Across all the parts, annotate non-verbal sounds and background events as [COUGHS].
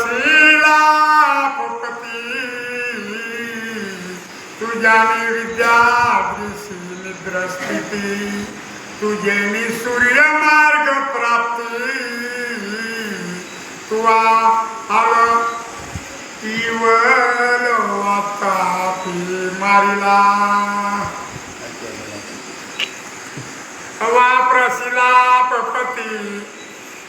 प्रशिला पुपती तुझ्यानी विद्या दृशी निद्रस्थिती तुझेनी सूर्य मार्ग प्राप्ती तुवा आल इवल वातापी मारिला हवा प्रशिला पपती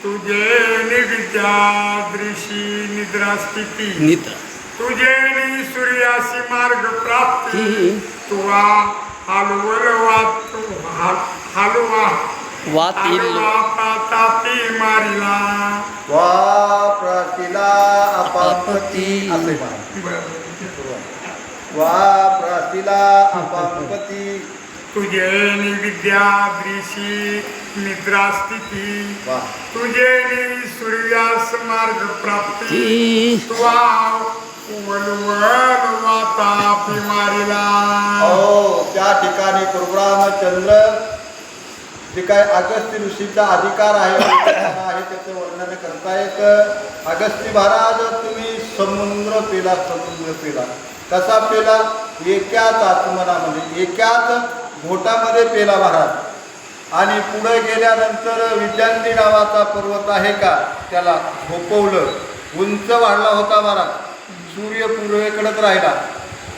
तुझे निविद्या दृशी निद्रास्थिती. निद्रा. तुझे नि सूर्यासी मार्ग प्राप्ती. तुवा हलवल वातू हलवा. वातील हलवा पातापी मारिला. वा प्रशिला अपापती. वा प्रशिला अपापती. तुझे नि विद्या दृशी निद्रास्थिती. तुझे सूर्यास मार्ग प्राप्ती. तुवा वलवल वातापी मारिला हो त्या ठिकाणी प्रभुरामचंद्र जे काय अगस्ती ऋषीचा अधिकार आहे [COUGHS] आहे त्याचं वर्णन करतायत अगस्ती महाराज तुम्ही समुद्र पेला समुद्र पेला. कसा पेला? एकाच आत्मनामध्ये एकाच घोटामध्ये पेला महाराज आणि पुढे गेल्यानंतर विद्यांती नावाचा पर्वत आहे का त्याला झोपवलं उंच वाढला होता महाराज सूर्य पूर्वेकडेच राहिला.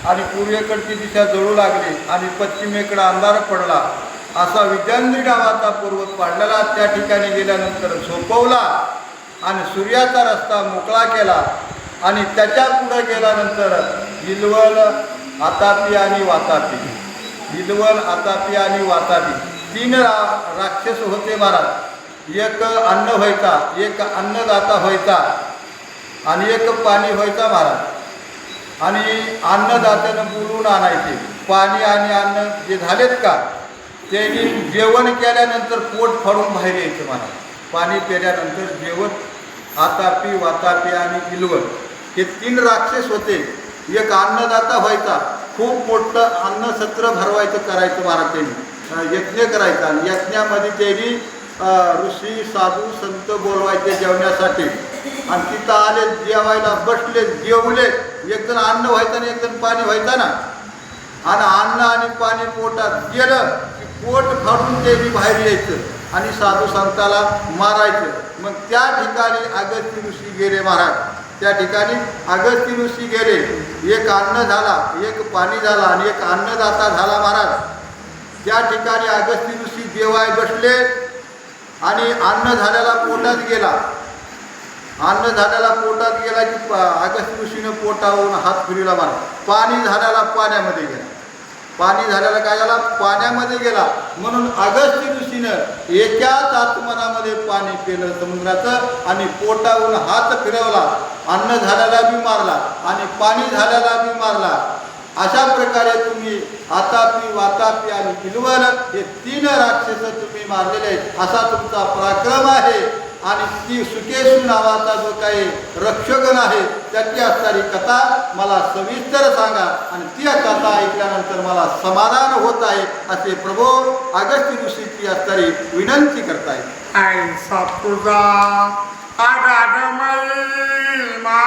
आणि पूर्वेकडची दिशा जळू लागली आणि पश्चिमेकडे अंधार पडला. असा विद्यांद्री नावाचा पर्वत पाडलेला त्या ठिकाणी गेल्यानंतर झोपवला आणि सूर्याचा रस्ता मोकळा केला. आणि त्याच्या पुढे गेल्यानंतर हिलवल आतापी आणि वातापी हिलवल आतापी आणि वातापी. तीन रा राक्षस होते महाराज. एक अन्न व्हायचा एक अन्नदाता व्हायचा आणि एक पाणी व्हायचा महाराज. आणि अन्नदात्यानं बोलून आणायचे. पाणी आणि अन्न जे झालेत का त्यांनी जेवण केल्यानंतर पोट फाडून बाहेर यायचं महाराज. पाणी पिल्यानंतर जेवण आतापी वातापी आणि इलवण हे तीन राक्षस होते. एक अन्नदाता व्हायचा खूप मोठं अन्नसत्र भरवायचं करायचं महाराजांनी. यज्ञ करायचा. आणि यज्ञामध्ये त्यांनी ऋषी साधू संत बोलवायचे जेवण्यासाठी. आणि तिथं आले जेवायला बसले जेवले. एक अन्न व्हायचं आणि एक पाणी व्हायचं ना. आणि अन्न आणि पाणी पोटात गेलं की पोट फाडून देवी बाहेर यायचं. आणि साधू संताला मारायचं. मग त्या ठिकाणी अगस्ती ऋषी गेले महाराज. त्या ठिकाणी अगस्ती ऋषी गेले. एक अन्न झाला एक पाणी झाला आणि एक अन्नदाता झाला महाराज. त्या ठिकाणी अगस्ती ऋषी जेवाय बसले आणि अन्न झाल्याला पोटात गेला. अन्न झाल्याला पोटात गेला की प- अगस्ती ऋषीनं पोटावरून हात फिरला मारा पाणी झाल्याला पाण्यामध्ये गेला. पाणी झाल्याला काय झाला? पाण्यामध्ये गेला. म्हणून अगस्ती ऋषीनं एकाच आत्मनामध्ये पाणी केलं समुद्राचं आणि पोटावरून हात फिरवला. अन्न झाल्याला बी मारला आणि पाणी झाल्याला बी मारला. अशा प्रकारे तुम्ही आतापी वातापी आणि किलवर हे तीन राक्षस तुम्ही मारलेले असा तुमचा पराक्रम आहे. आणि ती सुकेशू नावाचा जो काही रक्षगण आहे त्याची असणारी कथा मला सविस्तर सांगा. आणि ती कथा ऐकल्यानंतर मला समाधान होत आहे असे प्रभू अगस्ती ऋषीची असणारी विनंती करतायत ऐसा तुझा मा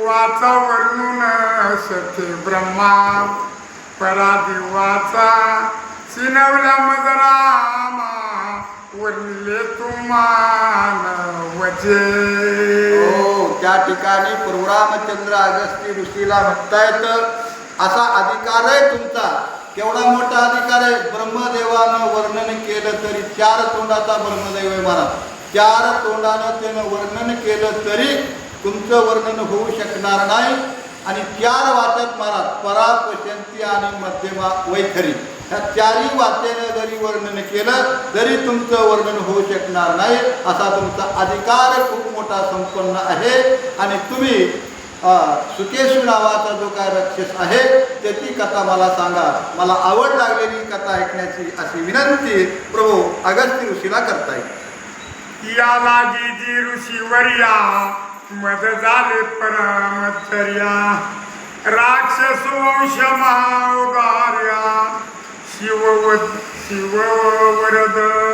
वाचा वर्णून सखे ब्रह्मा परादिवाचा सिनवल्या मजरामा पुरले तुमान वजे. हो त्या ठिकाणी पूर्वरामचंद्र अगस्ती ऋषीला म्हणतायत असा अधिकार आहे तुमचा. केवढा मोठा अधिकार आहे? ब्रह्मदेवानं वर्णन केलं तरी चार तोंडाचा ब्रह्मदेव आहे महाराज चार तोंडानं त्यानं वर्णन केलं तरी तुमचं वर्णन होऊ शकणार नाही. आणि चार वाचक महाराज परा पशंती आणि मध्यमा वैखरी. ह्या चारही वाचेनं जरी वर्णन केलं तरी तुमचं वर्णन होऊ शकणार नाही असा तुमचा अधिकार खूप मोठा संपन्न आहे. आणि तुम्ही सुकेशू नावाचा जो काय राक्षस आहे त्याची कथा मला सांगा. मला आवड लागलेली कथा ऐकण्याची अशी विनंती प्रभू अगस्ती ऋषीला करता येईल. याला जी ऋषीवर्या मद झाले परमचर्या. राक्षस वंश महाउगार्या وَرَدَانِ